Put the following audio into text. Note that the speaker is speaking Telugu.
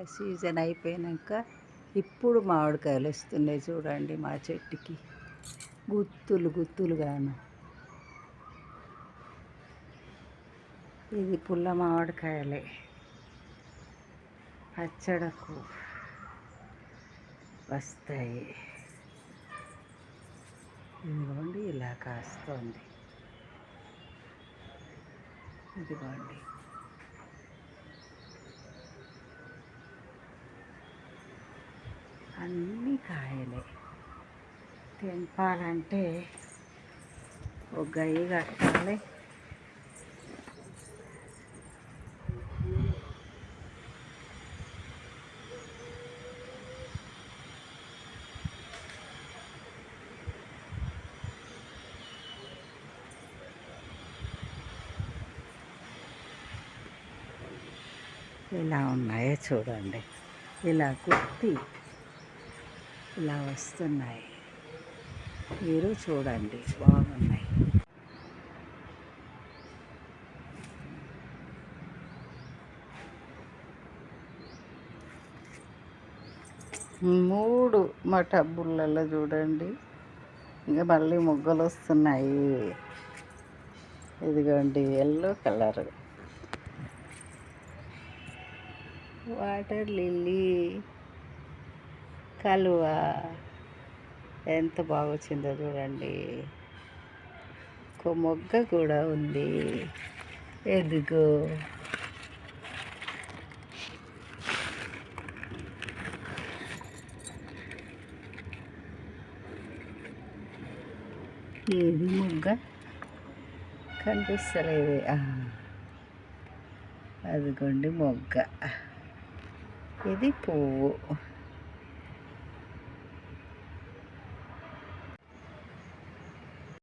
మామిడికాయల సీజన్ అయిపోయాక ఇప్పుడు మామిడికాయలు వస్తున్నాయి చూడండి మా చెట్టుకి. గుత్తులు గుత్తులుగాను. ఇది పుల్ల మామిడికాయలే. పచ్చడకు వస్తాయి. ఇదిగోండి ఇలా కాస్తోంది. ఇదిగోండి. అన్ని కాయలే తెంపాలంటే ఒక గయ్యి కట్టాలి ఇలా ఉన్నాయో చూడండి ఇలా కుత్తి ఇలా వస్తున్నాయి. మీరు చూడండి బాగున్నాయి. మూడు మా టబ్బులలో చూడండి. ఇంకా మళ్ళీ మొగ్గలు వస్తున్నాయి. ఇదిగోండి ఎల్లో కలర్. Water lily. కలువ ఎంత బాగా వచ్చిందో చూడండి. ఒక మొగ్గ కూడా ఉంది. ఎదుగో. ఏది మొగ్గ? కనిపిస్తలేదు. అదిగోండి మొగ్గ. ఇది పువ్వు.